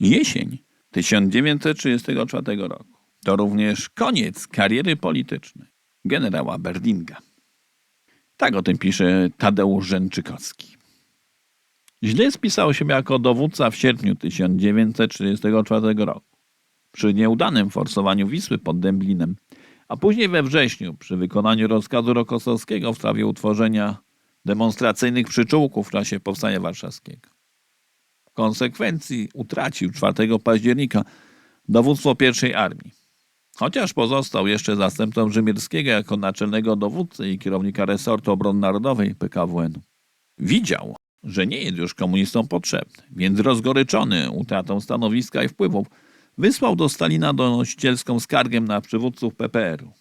Jesień 1934 roku to również koniec kariery politycznej generała Berdinga. Tak o tym pisze Tadeusz Rzęczykowski. Źle spisał się jako dowódca w sierpniu 1944 roku. Przy nieudanym forsowaniu Wisły pod Dęblinem, a później we wrześniu przy wykonaniu rozkazu Rokosowskiego w sprawie utworzenia demonstracyjnych przyczółków w czasie Powstania Warszawskiego. Konsekwencji utracił 4 października dowództwo pierwszej armii. Chociaż pozostał jeszcze zastępcą Rzymierskiego jako naczelnego dowódcy i kierownika resortu obrony narodowej PKWN. Widział, że nie jest już komunistom potrzebny, więc rozgoryczony utratą stanowiska i wpływów, wysłał do Stalina donosicielską skargę na przywódców PPR-u,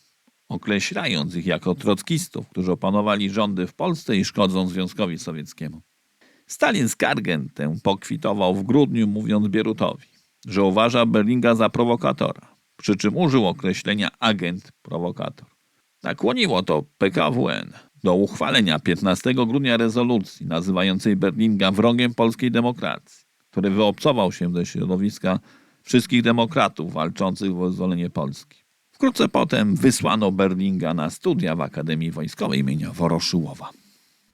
określając ich jako trockistów, którzy opanowali rządy w Polsce i szkodzą Związkowi Sowieckiemu. Stalin skargę tę pokwitował w grudniu, mówiąc Bierutowi, że uważa Berlinga za prowokatora, przy czym użył określenia agent prowokator. Nakłoniło to PKWN do uchwalenia 15 grudnia rezolucji nazywającej Berlinga wrogiem polskiej demokracji, który wyobcował się ze środowiska wszystkich demokratów walczących o wyzwolenie Polski. Wkrótce potem wysłano Berlinga na studia w Akademii Wojskowej imienia Woroszyłowa.